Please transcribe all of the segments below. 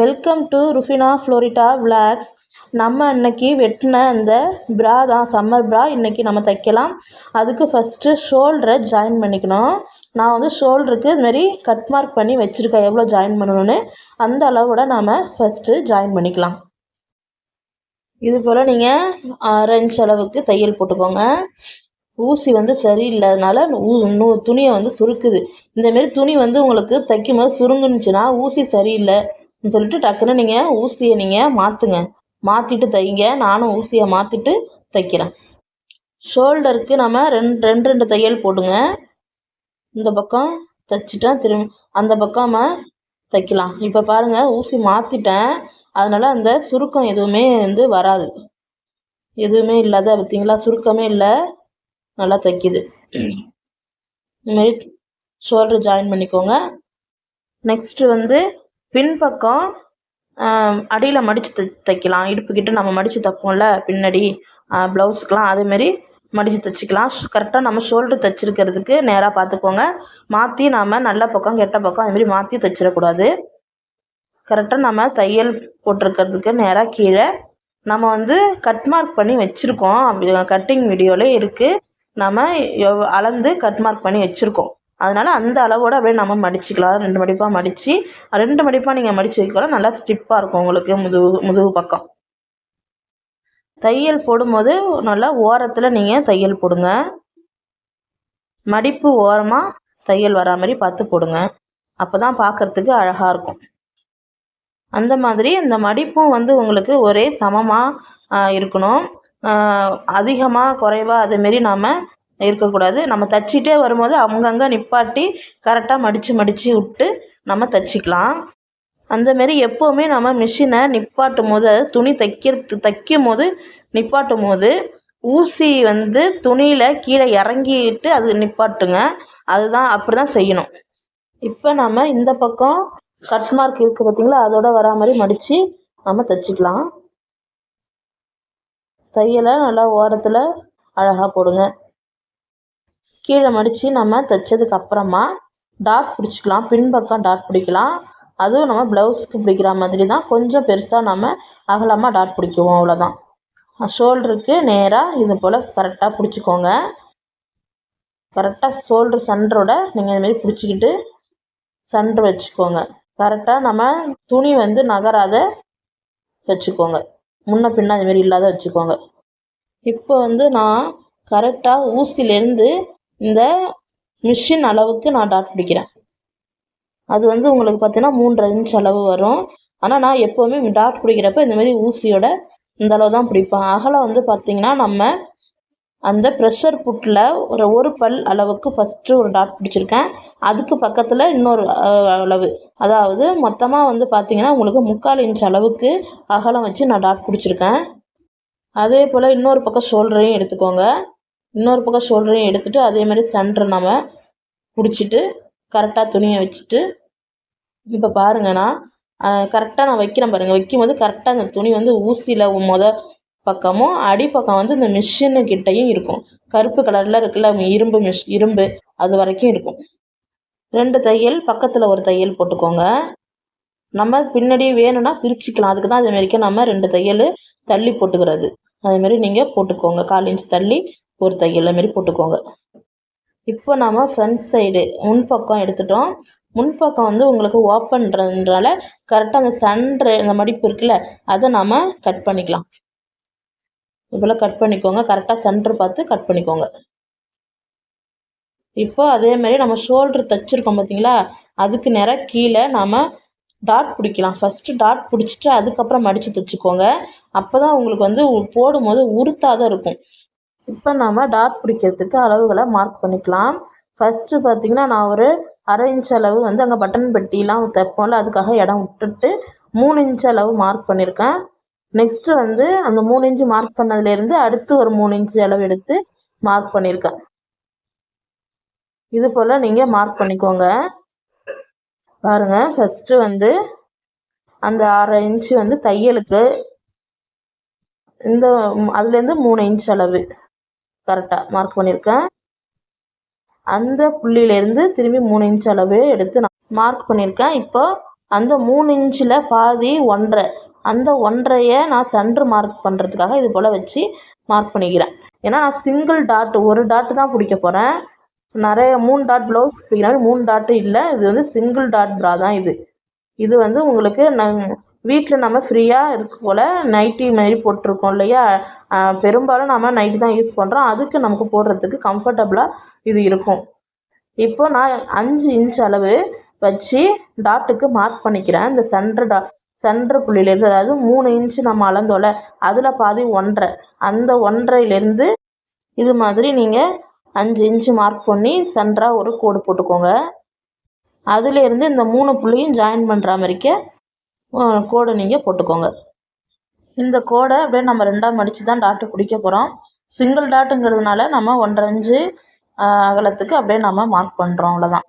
Welcome to Rufina Florita vlogs நம்ம இன்னைக்கு வெட்டின அந்த ப்ரா தான் சம்மர் ப்ரா இன்றைக்கி நம்ம தைக்கலாம். அதுக்கு ஃபஸ்ட்டு ஷோல்டரை ஜாயின் பண்ணிக்கணும். நான் வந்து ஷோல்டருக்கு இதுமாரி கட் மார்க் பண்ணி வச்சுருக்கேன் எவ்வளோ ஜாயின் பண்ணணும்னு. அந்த அளவோட நாம் ஃபஸ்ட்டு ஜாயின் பண்ணிக்கலாம். இது போல் நீங்கள் அரை இன்ச் அளவுக்கு தையல் போட்டுக்கோங்க. ஊசி வந்து சரியில்லாதனால ஊ நூ துணியை வந்து சுருக்குது. இந்தமாரி துணி வந்து உங்களுக்கு தைக்கும் போது சுருங்குனுச்சுன்னா ஊசி சரியில்லை. சொல்லிட்டு டக்குன்னு நீங்கள் ஊசியை நீங்கள் மாற்றுங்க மாற்றிட்டு தைங்க. நானும் ஊசியை மாற்றிட்டு தைக்கிறேன். ஷோல்டருக்கு நம்ம ரெண்டு ரெண்டு ரெண்டு தையல் போடுங்க. இந்த பக்கம் தைச்சிட்டேன். திரும்பி அந்த பக்கம் தைக்கலாம். இப்போ பாருங்கள் ஊசி மாற்றிட்டேன் அதனால் அந்த சுருக்கம் எதுவுமே வந்து வராது. எதுவுமே இல்லாத பார்த்தீங்களா சுருக்கமே இல்லை. நல்லா தைக்கிது. இந்தமாரி ஷோல்டர் ஜாயின் பண்ணிக்கோங்க. நெக்ஸ்ட்டு வந்து பின்பக்கம் அடியில் மடித்து தை தைக்கலாம். இடுப்புக்கிட்ட நம்ம மடித்து தைப்போம்ல பின்னாடி ப்ளவுஸுக்கெலாம் அதேமாரி மடித்து தைச்சிக்கலாம். கரெக்டாக நம்ம ஷோல்ட்ரு தைச்சிருக்கிறதுக்கு நேராக பார்த்துக்கோங்க. மாற்றி நாம் நல்ல பக்கம் கெட்ட பக்கம் அதுமாரி மாற்றி தைச்சிடக்கூடாது. கரெக்டாக நம்ம தையல் போட்டிருக்கிறதுக்கு நேராக கீழே நம்ம வந்து கட் மார்க் பண்ணி வச்சுருக்கோம். அப்படி கட்டிங் வீடியோவில் இருக்குது நம்ம அளந்து கட் மார்க் பண்ணி வச்சுருக்கோம். அதனால் அந்த அளவோடு அப்படியே நம்ம மடிச்சுக்கலாம். ரெண்டு மடிப்பாக மடித்து ரெண்டு மடிப்பாக நீங்கள் மடித்து வைக்கலாம் நல்லா ஸ்டிப்பாக இருக்கும் உங்களுக்கு முதுகு முதுகு பக்கம். தையல் போடும்போது நல்லா ஓரத்தில் நீங்கள் தையல் போடுங்க. மடிப்பு ஓரமாக தையல் வரா மாதிரி பார்த்து போடுங்க. அப்போ தான் பார்க்குறதுக்கு அழகாக இருக்கும். அந்த மாதிரி இந்த மடிப்பும் வந்து உங்களுக்கு ஒரே சமமாக இருக்கணும். அதிகமாக குறைவாக அதேமாரி நாம் இருக்கக்கூடாது. நம்ம தைச்சிட்டே வரும்போது அங்கங்கே நிப்பாட்டி கரெக்டாக மடித்து மடித்து விட்டு நம்ம தைச்சிக்கலாம். அந்தமாரி எப்போவுமே நம்ம மிஷினை நிப்பாட்டும் போது அதாவது துணி தைக்கிறது தைக்கும் போது நிப்பாட்டும் போது ஊசி வந்து துணியில் கீழே இறங்கிட்டு அது நிப்பாட்டுங்க. அதுதான் அப்படி தான் செய்யணும். இப்போ நம்ம இந்த பக்கம் கட் மார்க் இருக்குது பார்த்தீங்களா அதோட வரா மாதிரி மடித்து நம்ம தைச்சிக்கலாம். தையலை நல்லா ஓரத்தில் அழகாக போடுங்க. கீழே மடித்து நம்ம தைச்சதுக்கு அப்புறமா டாட் பிடிச்சிக்கலாம். பின்பக்கம் டாட் பிடிக்கலாம். அதுவும் நம்ம ப்ளவுஸுக்கு பிடிக்கிற மாதிரி தான். கொஞ்சம் பெருசாக நம்ம அகலமாக டாட் பிடிக்குவோம். அவ்வளோதான் ஷோல்டருக்கு நேராக இது போல் கரெக்டாக பிடிச்சிக்கோங்க. கரெக்டாக ஷோல்டர் சென்டரோட நீங்கள் இதுமாரி பிடிச்சிக்கிட்டு சென்ட்ரு வச்சுக்கோங்க. கரெக்டாக நம்ம துணி வந்து நகராத வச்சுக்கோங்க. முன்ன பின்ன அதுமாரி இல்லாத வச்சுக்கோங்க. இப்போ வந்து நான் கரெக்டாக ஊசிலேருந்து இந்த மிஷின் அளவுக்கு நான் டாட் பிடிக்கிறேன். அது வந்து உங்களுக்கு பார்த்தீங்கன்னா மூன்றரை இன்ச் அளவு வரும். ஆனால் நான் எப்போவுமே டாட் பிடிக்கிறப்ப இந்தமாரி ஊசியோட இந்த அளவு தான் பிடிப்பேன். அகலம் வந்து பார்த்திங்கன்னா நம்ம அந்த ப்ரெஷர் புட்டில் ஒரு ஒரு பல் அளவுக்கு ஃபஸ்ட்டு ஒரு டாட் பிடிச்சிருக்கேன். அதுக்கு பக்கத்தில் இன்னொரு அளவு. அதாவது மொத்தமாக வந்து பார்த்திங்கன்னா உங்களுக்கு முக்கால் இன்ச் அளவுக்கு அகலம் வச்சு நான் டாட் பிடிச்சிருக்கேன். அதே போல் இன்னொரு பக்கம் ஷோல்டரையும் எடுத்துக்கோங்க. இன்னொரு பக்கம் ஷோல்டரையும் எடுத்துகிட்டு அதே மாதிரி சென்டரை நம்ம பிடிச்சிட்டு கரெக்டாக துணியை வச்சுட்டு இப்போ பாருங்கன்னா கரெக்டாக நான் வைக்கிறேன் பாருங்கள் வைக்கும்போது கரெக்டாக அந்த துணி வந்து ஊசியில் மொத பக்கமும் அடிப்பக்கம் வந்து இந்த மிஷினு கிட்டேயும் இருக்கும். கருப்பு கலரில் இருக்குல்ல இரும்பு மிஷ் இரும்பு அது வரைக்கும் இருக்கும். ரெண்டு தையல் பக்கத்தில் ஒரு தையல் போட்டுக்கோங்க. நம்ம பின்னாடியே வேணும்னா பிரிச்சுக்கலாம். அதுக்கு தான் அதேமாரிக்கே நம்ம ரெண்டு தையல் தள்ளி போட்டுக்கிறது. அதேமாரி நீங்கள் போட்டுக்கோங்க. கால் இன்ச்சு தள்ளி ஒரு தையல் மாரி போட்டுக்கோங்க. இப்போ நாம் ஃப்ரண்ட் சைடு முன்பக்கம் எடுத்துட்டோம். முன்பக்கம் வந்து உங்களுக்கு ஓப்பன்றதுனால கரெக்டாக அந்த சன்ற இந்த மடிப்பு இருக்குல்ல அதை நாம் கட் பண்ணிக்கலாம். இப்போலாம் கட் பண்ணிக்கோங்க. கரெக்டாக சென்ட்ரு பார்த்து கட் பண்ணிக்கோங்க. இப்போ அதேமாரி நம்ம ஷோல்ட்ரு தைச்சிருக்கோம் பார்த்தீங்களா அதுக்கு நேராக கீழே நாம் டாட் பிடிக்கலாம். ஃபஸ்ட்டு டாட் பிடிச்சிட்டு அதுக்கப்புறம் மடித்து தைச்சிக்கோங்க. அப்போ தான் உங்களுக்கு வந்து போடும்போது உருத்தாக தான் இருக்கும். இப்போ நாம் டாட் பிடிக்கிறதுக்கு அளவுகளை மார்க் பண்ணிக்கலாம். ஃபஸ்ட்டு பார்த்திங்கன்னா நான் ஒரு அரை இன்ச் அளவு வந்து அங்கே பட்டன் பெட்டிலாம் தைப்போம்ல அதுக்காக இடம் விட்டுட்டு மூணு இன்ச் அளவு மார்க் பண்ணியிருக்கேன் நெக்ஸ்ட்டு வந்து அந்த மூணு இன்ச்சு மார்க் பண்ணதுலேருந்து அடுத்து ஒரு மூணு இன்ச்சு அளவு எடுத்து மார்க் பண்ணியிருக்கேன் இது போல் நீங்கள் மார்க் பண்ணிக்கோங்க. பாருங்கள் ஃபஸ்ட்டு வந்து அந்த அரை இன்ச்சு வந்து தையலுக்கு இந்த அதுலேருந்து மூணு இன்ச் அளவு. கரெக்டாக மார்க் பண்ணியிருக்கேன் அந்த புள்ளியிலேருந்து திரும்பி மூணு இன்ச் அளவு எடுத்து நான் மார்க் பண்ணியிருக்கேன் இப்போ அந்த மூணு இன்ச்சில் பாதி ஒன்றரை அந்த ஒன்றரையை நான் சென்ட்ரு மார்க் பண்ணுறதுக்காக இது போல் வச்சு மார்க் பண்ணிக்கிறேன். ஏன்னா நான் சிங்கிள் டாட்டு ஒரு டாட்டு தான் பிடிக்க போகிறேன் நிறைய மூணு டாட் ப்ளவுஸ் பிடிக்கிறாங்க மூணு டாட்டு இல்லை இது வந்து சிங்கிள் டாட் ப்ரா தான் இது. இது வந்து உங்களுக்கு நான் வீட்டில் நம்ம ஃப்ரீயாக இருக்க போல் நைட்டி மாதிரி போட்டிருக்கோம் இல்லையா? பெரும்பாலும் நம்ம நைட்டி தான் யூஸ் பண்ணுறோம் அதுக்கு நமக்கு போடுறதுக்கு கம்ஃபர்டபுளாக இது இருக்கும். இப்போ நான் அஞ்சு இன்ச் அளவு வச்சு டாட்டுக்கு மார்க் பண்ணிக்கிறேன். இந்த சென்ட்ரு டா சென்ட்ரு புள்ளியிலேருந்து அதாவது மூணு இன்ச்சு நம்ம அளந்தோல அதில் பாதி ஒன்றரை. அந்த ஒன்றரைலேருந்து இது மாதிரி நீங்கள் அஞ்சு இன்ச்சு மார்க் பண்ணி சென்டராக ஒரு கோடு போட்டுக்கோங்க. அதுலேருந்து இந்த மூணு புள்ளியும் ஜாயின் பண்ணுற மாதிரிக்க கோடு நீங்கள் போட்டுக்கோங்க. இந்த கோடை அப்படியே நம்ம ரெண்டாக மடித்து தான் டாட்டு பிடிக்க போகிறோம் சிங்கிள் டாட்டுங்கிறதுனால நம்ம ஒன்றரை இன்ச்சு அகலத்துக்கு அப்படியே நம்ம மார்க் பண்ணுறோம் அவ்வளோதான்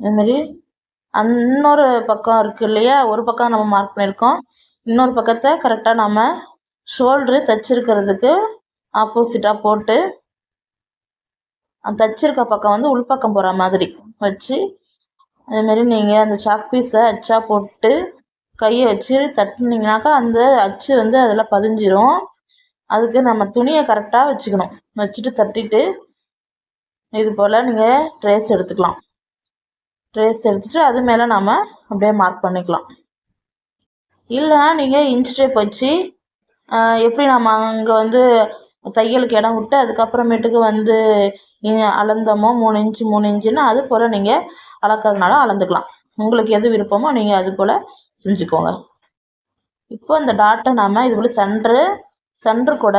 இதுமாரி அந் இன்னொரு பக்கம் இருக்குது இல்லையா? ஒரு பக்கம் நம்ம மார்க் பண்ணியிருக்கோம் இன்னொரு பக்கத்தை கரெக்டாக நம்ம ஷோல்ட்ரு தைச்சிருக்கிறதுக்கு ஆப்போசிட்டாக போட்டு தைச்சிருக்க பக்கம் வந்து உள்பக்கம் போகிற மாதிரி வச்சு அதேமாரி நீங்கள் அந்த சாக் பீஸை அச்சாக போட்டு கையை வச்சு தட்டினீங்கனாக்கா அந்த அச்சு வந்து அதில் பதிஞ்சிரும். அதுக்கு நம்ம துணியை கரெக்டாக வச்சுக்கணும். வச்சுட்டு தட்டிட்டு இது போல் நீங்கள் ட்ரேஸ் எடுத்துக்கலாம். ட்ரேஸ் எடுத்துகிட்டு அது மேலே நாம் அப்படியே மார்க் பண்ணிக்கலாம். இல்லைனா நீங்கள் இன்ச் டேப் வச்சு எப்படி நம்ம அங்கே வந்து தையலுக்கு இடம் விட்டு அதுக்கப்புறமேட்டுக்கு வந்து அளந்தோமோ மூணு இன்ச்சு மூணு இன்ச்சுன்னு அது போல் நீங்கள் அளக்கிறதுனால அளந்துக்கலாம். உங்களுக்கு எது விருப்பமோ நீங்கள் அது போல் செஞ்சுக்கோங்க. இப்போ இந்த டாட்டை நாம் இது போல் சென்ட்ரு சென்ட்ரு கூட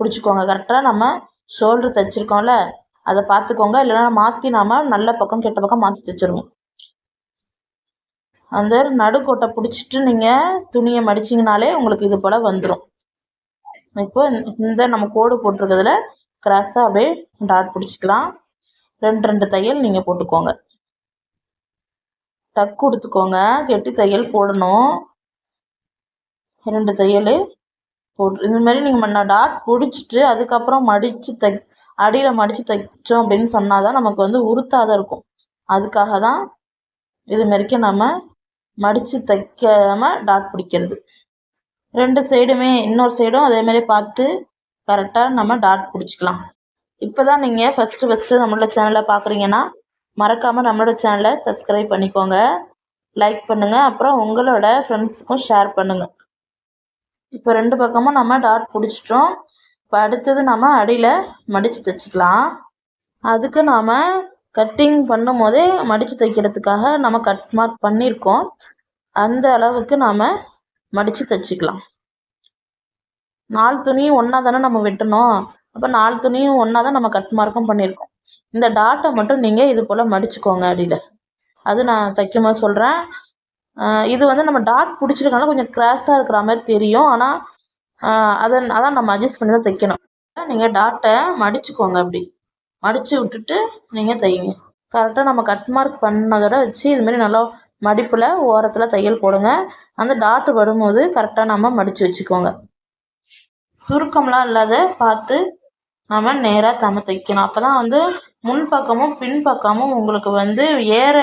பிடிச்சிக்கோங்க. கரெக்டாக நம்ம ஷோல்ட்ரு தைச்சிருக்கோம்ல அதை பார்த்துக்கோங்க. இல்லைன்னா மாற்றி நாம் நல்ல பக்கம் கெட்ட பக்கம் மாற்றி தைச்சிருவோம் அந்த நடுக்கோட்டை பிடிச்சிட்டு நீங்கள் துணியை மடிச்சிங்கனாலே உங்களுக்கு இது போல் வந்துடும் இப்போ இந்த நம்ம கோடு போட்டிருக்கிறதுல கிராஸாக அப்படியே டாட் பிடிச்சிக்கலாம். ரெண்டு ரெண்டு தையல் நீங்கள் போட்டுக்கோங்க. டக் கொடுத்துக்கோங்க. கெட்டி தையல் போடணும். ரெண்டு தையல் போட்டு இந்த மாதிரி நீங்கள் டாட் பிடிச்சிட்டு அதுக்கப்புறம் மடித்து தை அடியில் மடித்து தைச்சோம் அப்படின்னு சொன்னால் தான் நமக்கு வந்து உருத்தாத இருக்கும். அதுக்காக தான் இது மாரிக்கும் நம்ம மடித்து தைக்காமல் டாட் பிடிக்கிறது. ரெண்டு சைடுமே இன்னொரு சைடும் அதேமாரி பார்த்து கரெக்டாக நம்ம டாட் பிடிச்சிக்கலாம். இப்போ தான் நீங்கள் ஃபஸ்ட்டு ஃபஸ்ட்டு நம்மளோட சேனலை பார்க்குறீங்கன்னா மறக்காமல் நம்மளோட சேனலை சப்ஸ்கிரைப் பண்ணிக்கோங்க. லைக் பண்ணுங்கள் அப்புறம் உங்களோட ஃப்ரெண்ட்ஸுக்கும் ஷேர் பண்ணுங்கள் இப்போ ரெண்டு பக்கமும் நம்ம டாட் பிடிச்சிட்டோம். இப்போ அடுத்தது நம்ம அடியில் மடித்து தைச்சிக்கலாம். அதுக்கு நாம் கட்டிங் பண்ணும் போதே மடித்து தைக்கிறதுக்காக நம்ம கட் மார்க் பண்ணியிருக்கோம் அந்த அளவுக்கு நாம் மடித்து தைச்சிக்கலாம். நாலு துணியும் ஒன்றா தானே நம்ம வெட்டணும்? அப்போ நாலு துணியும் ஒன்றா தான் நம்ம கட் மார்க்கும் பண்ணியிருக்கோம். இந்த டாட்டை மட்டும் நீங்கள் இது போல் மடிச்சுக்கோங்க அடியில். அது நான் தைக்கும் போது சொல்கிறேன் இது வந்து நம்ம டாட் பிடிச்சிருக்கனால கொஞ்சம் கிராஸாக இருக்கிற மாதிரி தெரியும். ஆனால் அதை அதான் நம்ம அட்ஜஸ்ட் பண்ணி தான் தைக்கணும். நீங்கள் டாட்டை மடிச்சுக்கோங்க அப்படி. மடித்து விட்டுட்டு நீங்கள் தைங்க. கரெக்டாக நம்ம கட் மார்க் பண்ணதோட வச்சு இதுமாரி நல்லா மடிப்பில் ஓரத்தில் தையல் போடுங்க. அந்த டாட்டு வரும்போது கரெக்டாக நம்ம மடித்து வச்சுக்கோங்க. சுருக்கம்லாம் இல்லாத பார்த்து நம்ம நேராக தம்ம தைக்கணும். அப்போ தான் வந்து முன் பக்கமும் பின் பக்கமும் உங்களுக்கு வந்து ஏற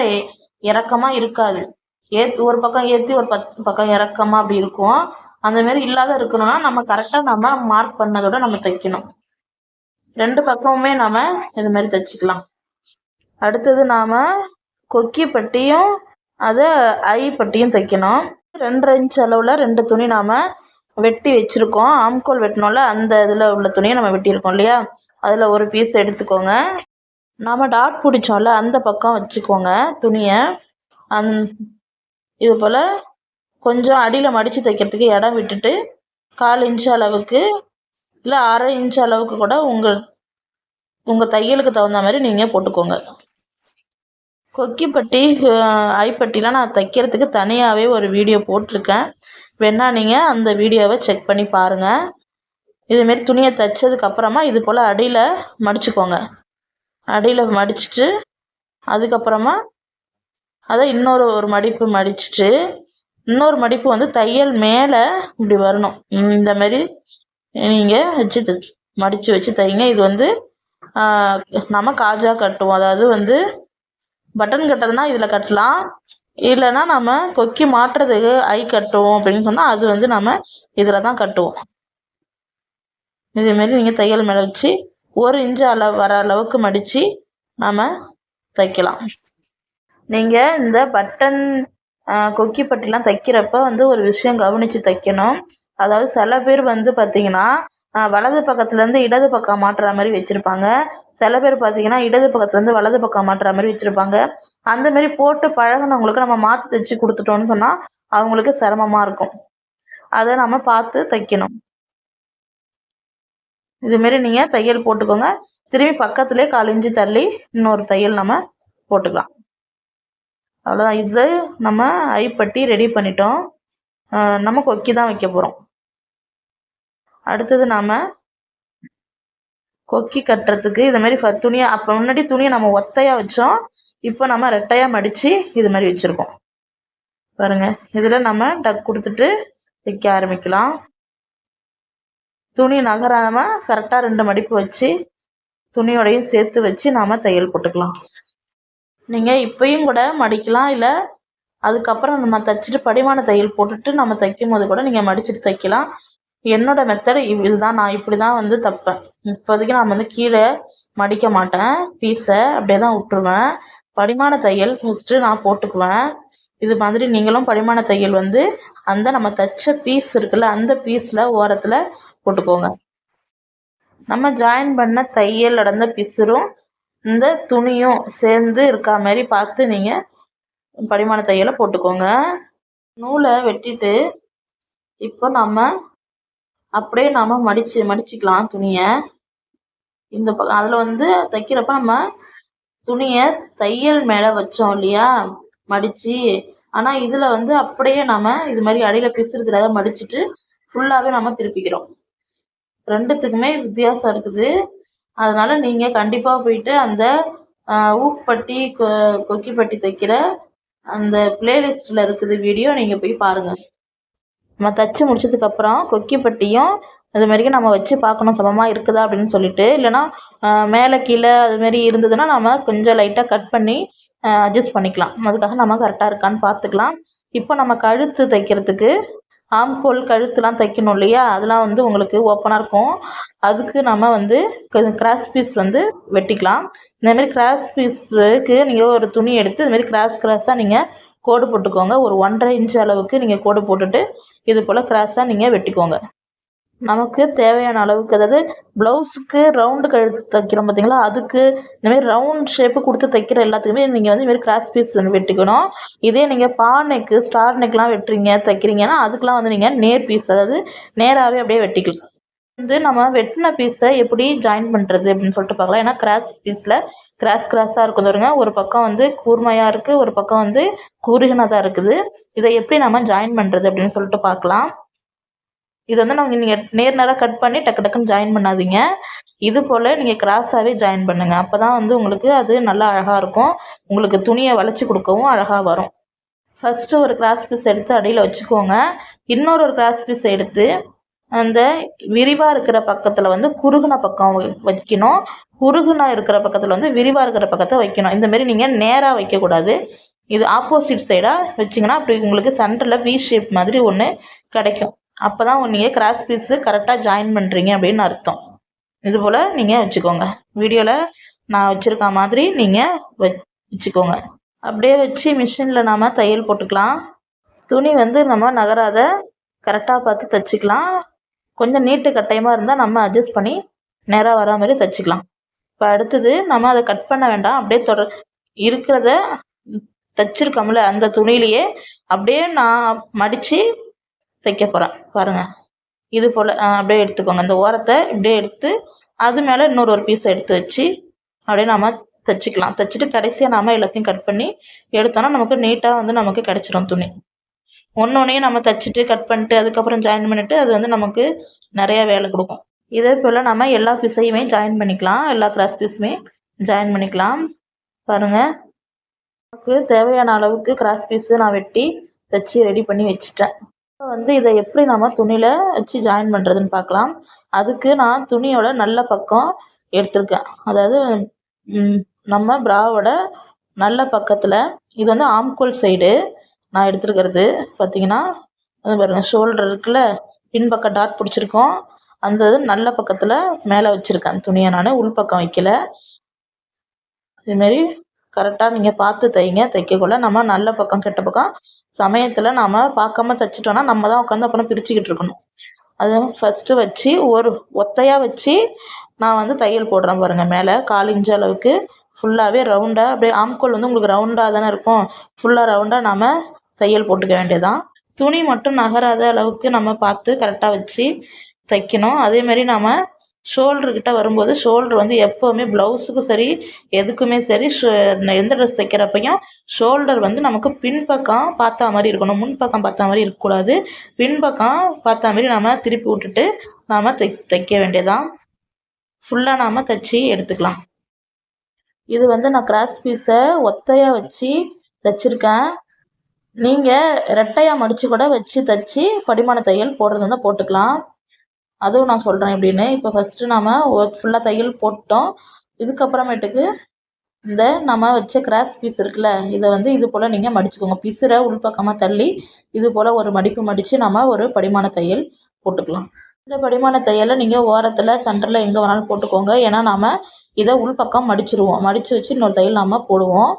இறக்கமாக இருக்காது. ஏத் ஒரு பக்கம் ஏற்றி ஒரு பத் பக்கம் இறக்கமாக அப்படி இருக்கும். அந்தமாரி இல்லாத இருக்கணும்னா நம்ம கரெக்டாக நம்ம மார்க் பண்ணதோட நம்ம தைக்கணும். ரெண்டு பக்கமுமே நாம் இது மாதிரி தைச்சிக்கலாம். அடுத்தது நாம் கொக்கி பட்டியும் அதை ஐ பட்டியும் தைக்கணும். ரெண்டரை இன்ச் அளவில் ரெண்டு துணி நாம் வெட்டி வச்சுருக்கோம். ஆம்கோல் வெட்டினோம்ல அந்த இதில் உள்ள துணியை நம்ம வெட்டியிருக்கோம் இல்லையா? அதில் ஒரு பீஸ் எடுத்துக்கோங்க. நாம் டாட் பிடிச்சோம்ல அந்த பக்கம் வச்சுக்கோங்க துணியை. அந் இது போல் கொஞ்சம் அடியில் மடித்து தைக்கிறதுக்கு இடம் விட்டுட்டு கால் இன்ச் அளவுக்கு இல்லை அரை இன்ச் அளவுக்கு கூட உங்கள் உங்கள் தையலுக்கு தகுந்த மாதிரி நீங்கள் போட்டுக்கோங்க. கொக்கிப்பட்டி ஐப்பட்டிலாம் நான் தைக்கிறதுக்கு தனியாகவே ஒரு வீடியோ போட்டிருக்கேன். வேணால் நீங்கள் அந்த வீடியோவை செக் பண்ணி பாருங்கள் இதுமாரி துணியை தைச்சதுக்கப்புறமா இது போல் அடியில் மடிச்சுக்கோங்க. அடியில் மடிச்சுட்டு அதுக்கப்புறமா அதை இன்னொரு ஒரு மடிப்பு மடிச்சுட்டு இன்னொரு மடிப்பு வந்து தையல் மேலே இப்படி வரணும். இந்த மாதிரி நீங்கள் வச்சு மடித்து வச்சு தைங்க. இது வந்து நம்ம காஜா கட்டுவோம். அதாவது வந்து பட்டன் கட்டுறதுனா இதில் கட்டலாம். இல்லைன்னா நம்ம கொக்கி மாட்டுறதுக்கு ஐ கட்டுவோம் அப்படின்னு சொன்னால் அது வந்து நம்ம இதில் தான் கட்டுவோம். இதேமாரி நீங்கள் தையல் மேலே வச்சு ஒரு இன்ச்சு அளவு வர அளவுக்கு மடித்து நாம் தைக்கலாம். நீங்கள் இந்த பட்டன் கொக்கி பட்டிலாம் தைக்கிறப்ப வந்து ஒரு விஷயம் கவனித்து தைக்கணும். அதாவது சில பேர் வந்து பார்த்திங்கன்னா வலது பக்கத்துலேருந்து இடது பக்கம் மாட்டுற மாதிரி வச்சுருப்பாங்க. சில பேர் பார்த்திங்கன்னா இடது பக்கத்துலேருந்து வலது பக்கம் மாட்டுற மாதிரி வச்சுருப்பாங்க. அந்த மாதிரி போட்டு பழகுனவங்களுக்கு நம்ம மாற்றி தைச்சி கொடுத்துட்டோன்னு சொன்னால் அவங்களுக்கு சிரமமாக இருக்கும். அதை நம்ம பார்த்து தைக்கணும். இதுமாரி நீங்கள் தையல் போட்டுக்கோங்க. திரும்பி பக்கத்துலேயே கால் தள்ளி இன்னொரு தையல் நம்ம போட்டுக்கலாம். அவ்வளோதான் இது நம்ம ஐப்பட்டி ரெடி பண்ணிட்டோம். நம்ம கொக்கி தான் வைக்க போகிறோம் அடுத்தது நாம் கொக்கி கட்டுறதுக்கு இது மாதிரி துணியை அப்போ முன்னாடி துணியை நம்ம ஒத்தையாக வச்சோம். இப்போ நம்ம ரெட்டையாக மடித்து இது மாதிரி வச்சுருக்கோம். பாருங்கள் இதில் நம்ம டக் கொடுத்துட்டு தைக்க ஆரம்பிக்கலாம். துணி நகராமல் கரெக்டாக ரெண்டு மடிப்பு வச்சு துணியோடையும் சேர்த்து வச்சு நாம் தையல் போட்டுக்கலாம். நீங்கள் இப்போயும் கூட மடிக்கலாம் இல்லை அதுக்கப்புறம் நம்ம தைச்சிட்டு படிமான தையல் போட்டுட்டு நம்ம தைக்கும் போது கூட நீங்கள் மடிச்சுட்டு தைக்கலாம். என்னோடய மெத்தடு இதுதான். நான் இப்படி தான் வந்து தைப்பேன். இப்போதைக்கு நான் வந்து கீழே மடிக்க மாட்டேன். பீஸை அப்படியே தான் விட்ருவேன் படிமான தையல் ஃபஸ்ட்டு நான் போட்டுக்குவேன். இது மாதிரி நீங்களும் படிமான தையல் வந்து அந்த நம்ம தைச்ச பீஸ் இருக்குல்ல அந்த பீஸில் ஓரத்தில் போட்டுக்கோங்க. நம்ம ஜாயின் பண்ண தையல் அடர்ந்த பிசுரும் இந்த துணியும் சேர்ந்து இருக்கா மாதிரி பார்த்து நீங்கள் படிமான தையலை போட்டுக்கோங்க. நூலை வெட்டிட்டு இப்போ நம்ம அப்படியே நாம் மடிச்சு மடிச்சுக்கலாம் துணியை. இந்த பக்கம் அதில் வந்து தைக்கிறப்ப நம்ம துணியை தையல் மேலே வச்சோம் இல்லையா? மடித்து ஆனால் இதில் வந்து அப்படியே நம்ம இது மாதிரி அடியில் பிசுறு தெரியாத மடிச்சுட்டு ஃபுல்லாகவே நம்ம திருப்பிக்கிறோம். ரெண்டுத்துக்குமே வித்தியாசம் இருக்குது. அதனால் நீங்கள் கண்டிப்பாக போயிட்டு அந்த ஊக்பட்டி கொ கொக்கிப்பட்டி தைக்கிற அந்த பிளேலிஸ்ட்ல இருக்குது வீடியோ நீங்கள் போய் பாருங்கள் நம்ம தைச்சி முடிச்சதுக்கப்புறம் கொக்கிப்பட்டியும் அது மாதிரிக்கு நம்ம வச்சு பார்க்கணும் சமமாக இருக்குதா அப்படின்னு சொல்லிட்டு. இல்லைனா மேலே கீழே அது மாரி இருந்ததுன்னா நம்ம கொஞ்சம் லைட்டாக கட் பண்ணி அட்ஜஸ்ட் பண்ணிக்கலாம். அதுக்காக நம்ம கரெக்டாக இருக்கான்னு பார்த்துக்கலாம். இப்போ நம்ம கழுத்து தைக்கிறதுக்கு ஆம்கோல் கழுத்துலாம் தைக்கணும் இல்லையா? அதெல்லாம் வந்து உங்களுக்கு ஓப்பனாக இருக்கும். அதுக்கு நம்ம வந்து கிராஸ் பீஸ் வந்து வெட்டிக்கலாம். இந்தமாரி கிராஸ் பீஸுக்கு நீங்கள் ஒரு துணி எடுத்து இதுமாரி கிராஸ் கிராஸாக நீங்கள் கோடு போட்டுக்கோங்க. ஒரு ஒன்றரை இன்ச் அளவுக்கு நீங்கள் கோடு போட்டுட்டு இது போல் கிராஸாக நீங்கள் வெட்டிக்கோங்க. நமக்கு தேவையான அளவுக்கு அதாவது ப்ளவுஸுக்கு ரவுண்டு கழுத்து தைக்கிறோம் பார்த்தீங்களா அதுக்கு இந்தமாரி ரவுண்ட் ஷேப்பு கொடுத்து தைக்கிற எல்லாத்துக்குமே நீங்கள் வந்து இதுமாரி கிராஸ் பீஸ் வந்து வெட்டிக்கணும். இதே நீங்கள் பா நெக்கு ஸ்டார் நெக்லாம் வெட்டுறீங்க தைக்கிறீங்கன்னா அதுக்கெலாம் வந்து நீங்கள் நேர் பீஸ் அதாவது நேராகவே அப்படியே வெட்டிக்கலாம். வந்து நம்ம வெட்டின பீஸை எப்படி ஜாயின் பண்ணுறது அப்படின்னு சொல்லிட்டு பார்க்கலாம். ஏன்னா கிராஸ் பீஸில் கிராஸ் கிராஸாக இருக்கும் பாருங்க. ஒரு பக்கம் வந்து கூர்மையாக இருக்குது ஒரு பக்கம் வந்து கூறுகினதாக இருக்குது. இதை எப்படி நம்ம ஜாயின் பண்ணுறது அப்படின்னு சொல்லிட்டு பார்க்கலாம். இது வந்து நம்ம நீங்கள் நேர் நேராக கட் பண்ணி டக்கு டக்குன்னு ஜாயின் பண்ணாதீங்க. இது போல் நீங்கள் கிராஸாகவே ஜாயின் பண்ணுங்கள் அப்போ தான் வந்து உங்களுக்கு அது நல்லா அழகாக இருக்கும். உங்களுக்கு துணியை வளைச்சி கொடுக்கவும் அழகாக வரும். ஃபஸ்ட்டு ஒரு கிராஸ் பீஸ் எடுத்து அடியில் வச்சுக்கோங்க. இன்னொரு ஒரு கிராஸ் பீஸ் எடுத்து அந்த விரிவாக இருக்கிற பக்கத்தில் வந்து குறுகின பக்கம் வைக்கணும். குறுகுனா இருக்கிற பக்கத்தில் வந்து விரிவாக இருக்கிற பக்கத்தை வைக்கணும். இந்தமாரி நீங்கள் நேராக வைக்கக்கூடாது. இது ஆப்போசிட் சைடாக வச்சிங்கன்னா அப்படி உங்களுக்கு சென்டரில் வி ஷேப் மாதிரி ஒன்று கிடைக்கும். அப்போ தான் நீங்கள் கிராஸ் பீஸு கரெக்டாக ஜாயின் பண்ணுறீங்க அப்படின்னு அர்த்தம். இது போல் நீங்கள் வச்சுக்கோங்க. வீடியோவில் நான் வச்சுருக்க மாதிரி நீங்கள் வச்சுக்கோங்க. அப்படியே வச்சு மிஷினில் நாம் தையல் போட்டுக்கலாம். துணி வந்து நம்ம நகராத கரெக்டாக பார்த்து தைச்சிக்கலாம். கொஞ்சம் நீட்டு கட்டாயமாக இருந்தால் நம்ம அட்ஜஸ்ட் பண்ணி நேராக வரா மாதிரி தைச்சிக்கலாம். இப்போ அடுத்தது நம்ம அதை கட் பண்ண வேண்டாம். அப்படியே தொடர் இருக்கிறத தைச்சிருக்கோம்ல அந்த துணியிலையே அப்படியே நான் மடித்து தைக்க போகிறேன் பாருங்கள் இது போல் அப்படியே எடுத்துக்கோங்க. இந்த ஓரத்தை இப்படியே எடுத்து அது மேலே இன்னொரு ஒரு பீஸை எடுத்து வச்சு அப்படியே நம்ம தைச்சிக்கலாம். தைச்சிட்டு கடைசியாக நாம் எல்லாத்தையும் கட் பண்ணி எடுத்தோன்னா நமக்கு நீட்டாக வந்து நமக்கு கிடச்சிரும் துணி. ஒன்று நம்ம தைச்சிட்டு கட் பண்ணிட்டு அதுக்கப்புறம் ஜாயின் பண்ணிவிட்டு அது வந்து நமக்கு நிறையா வேலை கொடுக்கும். இதே போல் நம்ம எல்லா பீஸையுமே ஜாயின் பண்ணிக்கலாம். எல்லா கிராஸ் பீஸுமே ஜாயின் பண்ணிக்கலாம். பாருங்கள் நமக்கு தேவையான அளவுக்கு கிராஸ் பீஸு நான் வெட்டி தைச்சி ரெடி பண்ணி வச்சுட்டேன். வந்து இதை எப்படி நம்ம துணியில் வச்சு ஜாயின் பண்ணுறதுன்னு பார்க்கலாம். அதுக்கு நான் துணியோட நல்ல பக்கம் எடுத்திருக்கேன். அதாவது நம்ம ப்ராவோட நல்ல பக்கத்தில் இது வந்து ஆம்கோல் சைடு நான் எடுத்துருக்கிறது. பார்த்தீங்கன்னா அது பாருங்கள் ஷோல்டர் இருக்குல்ல பின்பக்கம் டாட் பிடிச்சிருக்கோம். அந்த இது நல்ல பக்கத்தில் மேலே வச்சுருக்கேன். துணியை நான் உள்பக்கம் வைக்கல. இதுமாரி கரெக்டாக நீங்கள் பார்த்து தைங்க. தைக்கக்குள்ள நம்ம நல்ல பக்கம் கெட்ட பக்கம் சமயத்தில் நாம் பார்க்காம தைச்சிட்டோன்னா நம்ம தான் உட்காந்து அப்புறம் பிரிச்சுக்கிட்டு இருக்கணும். அது ஃபஸ்ட்டு வச்சு ஒரு ஒத்தையாக வச்சு நான் வந்து தையல் போடுறேன் பாருங்கள் மேலே. கால் அளவுக்கு ஃபுல்லாகவே ரவுண்டாக அப்படியே ஆம்கோல் வந்து உங்களுக்கு ரவுண்டாக தானே இருக்கும். ஃபுல்லாக ரவுண்டாக நாம் தையல் போட்டுக்க வேண்டியதுதான். துணி மட்டும் நகராத அளவுக்கு நம்ம பார்த்து கரெக்டாக வச்சு தைக்கணும். அதேமாரி நாம் ஷோல்டருக்கிட்ட வரும்போது ஷோல்ட்ரு வந்து எப்போவுமே ப்ளவுஸுக்கும் சரி எதுக்குமே சரி ஷோ எந்த ட்ரெஸ் தைக்கிறப்பையும் ஷோல்டர் வந்து நமக்கு பின்பக்கம் பார்த்தா மாதிரி இருக்கணும். முன்பக்கம் பார்த்தா மாதிரி இருக்கக்கூடாது. பின்பக்கம் பார்த்தா மாதிரி நம்ம திருப்பி விட்டுட்டு நாம் தை தைக்க வேண்டியதான் ஃபுல்லாக நாம் தைச்சி எடுத்துக்கலாம். இது வந்து நான் கிராஸ் பீஸை ஒத்தையாக வச்சு தைச்சிருக்கேன். நீங்கள் ரெட்டையாக மடித்து கூட வச்சு தைச்சி படிமான தையல் போடுறது இருந்தால் போட்டுக்கலாம். அதுவும் நான் சொல்கிறேன் எப்படின்னு. இப்போ ஃபஸ்ட்டு நாம் ஃபுல்லாக தையல் போட்டோம். இதுக்கப்புறமேட்டுக்கு இந்த நம்ம வச்ச கிராஸ் பீஸ் இருக்குல்ல இதை வந்து இது போல் நீங்கள் மடிச்சுக்கோங்க. பிசுரை உள்பக்கமாக தள்ளி இது போல் ஒரு மடிப்பு மடித்து நம்ம ஒரு படிமான தையல் போட்டுக்கலாம். இந்த படிமான தையலை நீங்கள் ஓரத்தில் சென்டரில் எங்கே வேணாலும் போட்டுக்கோங்க. ஏன்னா நாம் இதை உள்பக்கம் மடிச்சிருவோம். மடித்து வச்சு இன்னொரு தையல் நம்ம போடுவோம்.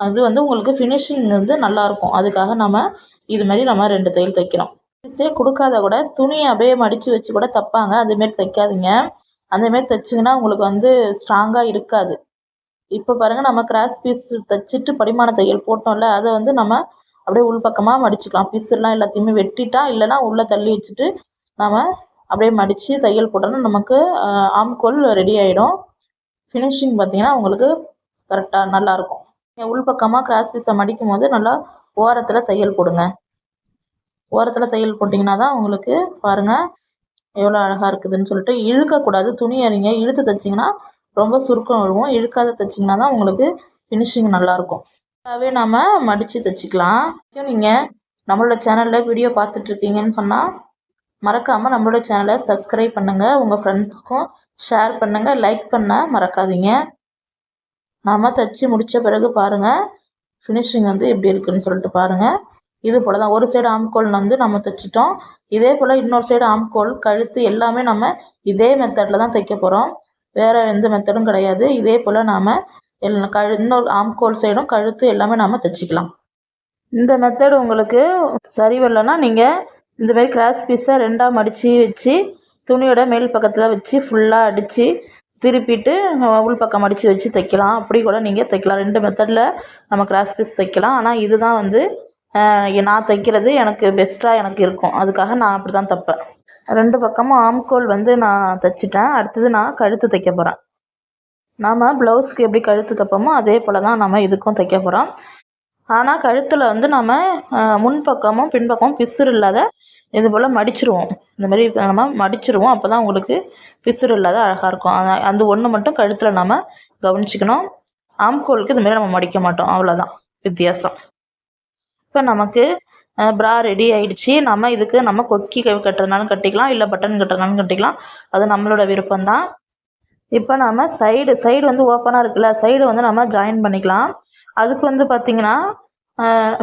அது வந்து உங்களுக்கு ஃபினிஷிங் வந்து நல்லாயிருக்கும் அதுக்காக நம்ம இது மாதிரி நம்ம ரெண்டு தையல் தைக்கிறோம். மிஸ்ஸே கொடுக்காத கூட துணியை அப்படியே மடித்து வச்சு கூட தைப்பாங்க. அதுமாரி தைக்காதீங்க. அந்தமாரி தைச்சிங்கன்னா உங்களுக்கு வந்து ஸ்ட்ராங்காக இருக்காது. இப்போ பாருங்கள் நம்ம கிராஸ் பீஸ் தைச்சிட்டு படிமான தையல் போட்டோம்ல அதை வந்து நம்ம அப்படியே உள்பக்கமாக மடிச்சுக்கலாம். பீஸ்லாம் எல்லாத்தையுமே வெட்டிட்டா இல்லைனா உள்ளே தள்ளி வச்சுட்டு நம்ம அப்படியே மடித்து தையல் போட்டோம்னா நமக்கு ஆம்கோல் ரெடி ஆகிடும் ஃபினிஷிங் பார்த்திங்கன்னா உங்களுக்கு கரெக்டாக நல்லாயிருக்கும் உள்பக்கமாக கிராஸ் பீஸை மடிக்கும் போது நல்லா ஓரத்தில் தையல் போடுங்க. ஓரத்தில் தையல் போட்டிங்கன்னா தான் உங்களுக்கு பாருங்கள் எவ்வளோ அழகாக இருக்குதுன்னு சொல்லிட்டு இழுக்கக்கூடாது. துணி அறிங்க இழுத்து தைச்சிங்கன்னா ரொம்ப சுருக்கம் விழுவும் இழுக்காத தைச்சிங்கன்னா தான் உங்களுக்கு ஃபினிஷிங் நல்லாயிருக்கும். அதாவே நம்ம மடித்து தைச்சிக்கலாம். நீங்கள் நம்மளோட சேனலில் வீடியோ பார்த்துட்ருக்கீங்கன்னு சொன்னால் மறக்காமல் நம்மளோட சேனலை சப்ஸ்கிரைப் பண்ணுங்கள் உங்கள் ஃப்ரெண்ட்ஸ்க்கும் ஷேர் பண்ணுங்கள் லைக் பண்ண மறக்காதீங்க. நாம் தைச்சி முடித்த பிறகு பாருங்கள் ஃபினிஷிங் வந்து எப்படி இருக்குதுன்னு சொல்லிட்டு பாருங்கள் இது போல் தான் ஒரு சைடு ஆம்கோல் வந்து நம்ம தைச்சிட்டோம். இதே போல் இன்னொரு சைடு ஆம்கோல் கழுத்து எல்லாமே நம்ம இதே மெத்தடில் தான் தைக்க போகிறோம் வேறு எந்த மெத்தடும் கிடையாது. இதே போல் நாம் எல் கழு இன்னொரு ஆம்கோல் சைடும் கழுத்து எல்லாமே நாம் தைச்சிக்கலாம். இந்த மெத்தடு உங்களுக்கு சரி வரலன்னா நீங்கள் இந்தமாரி கிராஸ் பீஸை ரெண்டாக மடித்து வச்சு துணியோட மேல் பக்கத்தில் வச்சு ஃபுல்லாக அடித்து திருப்பிட்டு உள் பக்கம் மடித்து வச்சு தைக்கலாம். அப்படி கூட நீங்கள் தைக்கலாம். ரெண்டு மெத்தடில் நம்ம கிராஸ் பீஸ் தைக்கலாம். ஆனால் இதுதான் வந்து நான் தைக்கிறது எனக்கு பெஸ்ட்டாக எனக்கு இருக்கும். அதுக்காக நான் அப்படி தான் தைப்பேன். ரெண்டு பக்கமும் ஆம்கோல் வந்து நான் தைச்சிட்டேன். அடுத்தது நான் கழுத்து தைக்க போகிறேன் நாம் ப்ளவுஸ்க்கு எப்படி கழுத்து தைப்போமோ அதே போல் தான் நம்ம இதுக்கும் தைக்க போகிறோம் ஆனால் கழுத்தில் வந்து நம்ம முன்பக்கமும் பின்பக்கமும் பிசுறு இல்லாத இது போல் மடிச்சிருவோம். இந்த மாதிரி நம்ம மடிச்சிருவோம். அப்போ தான் உங்களுக்கு பிசுறு இல்லாத அழகாக இருக்கும். அந்த ஒன்று மட்டும் கழுத்தில் நம்ம கவனிச்சிக்கணும். ஆம்கோலுக்கு இந்த மாதிரி நம்ம மடிக்க மாட்டோம். அவ்வளோதான் வித்தியாசம். இப்போ நமக்கு ப்ரா ரெடி ஆகிடுச்சி நம்ம இதுக்கு நம்ம கொக்கி கட்டுறதுனாலும் கட்டிக்கலாம். இல்லை பட்டன் கட்டுறதுனாலும் கட்டிக்கலாம். அது நம்மளோட விருப்பம்தான். இப்போ நம்ம சைடு சைடு வந்து ஓப்பனாக இருக்குல்ல. சைடு வந்து நம்ம ஜாயின் பண்ணிக்கலாம். அதுக்கு வந்து பார்த்திங்கன்னா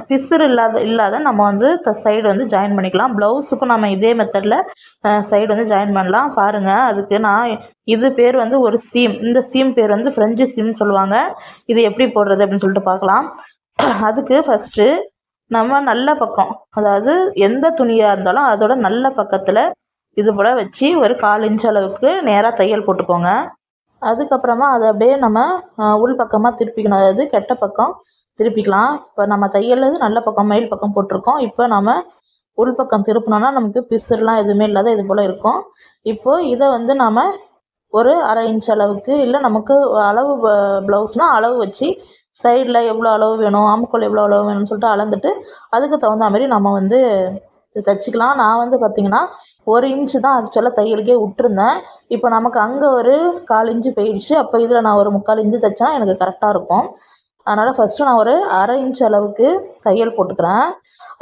பிசுறு இல்லாத இல்லாத நம்ம வந்து சைடு வந்து ஜாயின் பண்ணிக்கலாம். ப்ளவுஸுக்கும் நம்ம இதே மெத்தடில் சைடு வந்து ஜாயின் பண்ணலாம். பாருங்கள் அதுக்கு நான் இது பேர் வந்து ஒரு சீம் இந்த சீம் பேர் வந்து ஃப்ரெஞ்சு சீம்னு சொல்லுவாங்க. இது எப்படி போடுறது அப்படின்னு சொல்லிட்டு பார்க்கலாம். அதுக்கு ஃபஸ்ட்டு நம்ம நல்ல பக்கம் அதாவது எந்த துணியாக இருந்தாலும் அதோட நல்ல பக்கத்தில் இது போல் வச்சு ஒரு கால் இன்ச் அளவுக்கு நேராக தையல் போட்டுக்கோங்க. அதுக்கப்புறமா அதை அப்படியே நம்ம உள் பக்கமாக திருப்பிக்கணும். அதாவது கெட்ட பக்கம். திருப்பிக்கலாம். இப்போ நம்ம தையல் நல்ல பக்கம் மயில் பக்கம் போட்டிருக்கோம். இப்போ நம்ம உள் பக்கம் திருப்பினோன்னா நமக்கு பிசுறுலாம் எதுவுமே இல்லாத இது போல் இருக்கும். இப்போது இதை வந்து நம்ம ஒரு அரை இன்ச் அளவுக்கு இல்லை நமக்கு அளவு ப்ளவுஸ்னால் அளவு வச்சு சைடில் எவ்வளோ அளவு வேணும் ஆம்கோல் எவ்வளோ அளவு வேணும்னு சொல்லிட்டு அளந்துட்டு அதுக்கு தகுந்த மாதிரி நம்ம வந்து தைச்சிக்கலாம். நான் வந்து பார்த்திங்கன்னா ஒரு இன்ச்சு தான் ஆக்சுவலாக தையலுக்கே விட்டுருந்தேன். இப்போ நமக்கு அங்கே ஒரு கால் இன்ச்சு போயிடுச்சு. அப்போ இதில் நான் ஒரு முக்கால் இன்ச்சு தைச்சா எனக்கு கரெக்டாக இருக்கும். அதனால் ஃபஸ்ட்டு நான் ஒரு அரை இன்ச் அளவுக்கு தையல் போட்டுக்கிறேன்.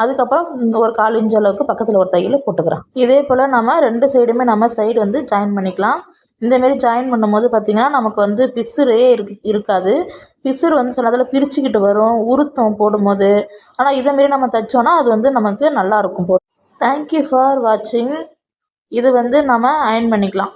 அதுக்கப்புறம் ஒரு கால் இன்ச் அளவுக்கு பக்கத்தில் ஒரு தையல் போட்டுக்கிறேன். இதே போல் நம்ம ரெண்டு சைடுமே நம்ம சைடு வந்து ஜாயின் பண்ணிக்கலாம். இந்தமாரி ஜாயின் பண்ணும்போது பார்த்திங்கன்னா நமக்கு வந்து பிசுறே இருக்கு இருக்காது. பிசுறு வந்து சில இதில் பிரிச்சுக்கிட்டு வரும் உருத்தம் போடும்போது. ஆனால் இதேமாரி நம்ம தைச்சோன்னா அது வந்து நமக்கு நல்லாயிருக்கும் போ தேங்க்யூ ஃபார் வாட்சிங் இது வந்து நம்ம அயன் பண்ணிக்கலாம்.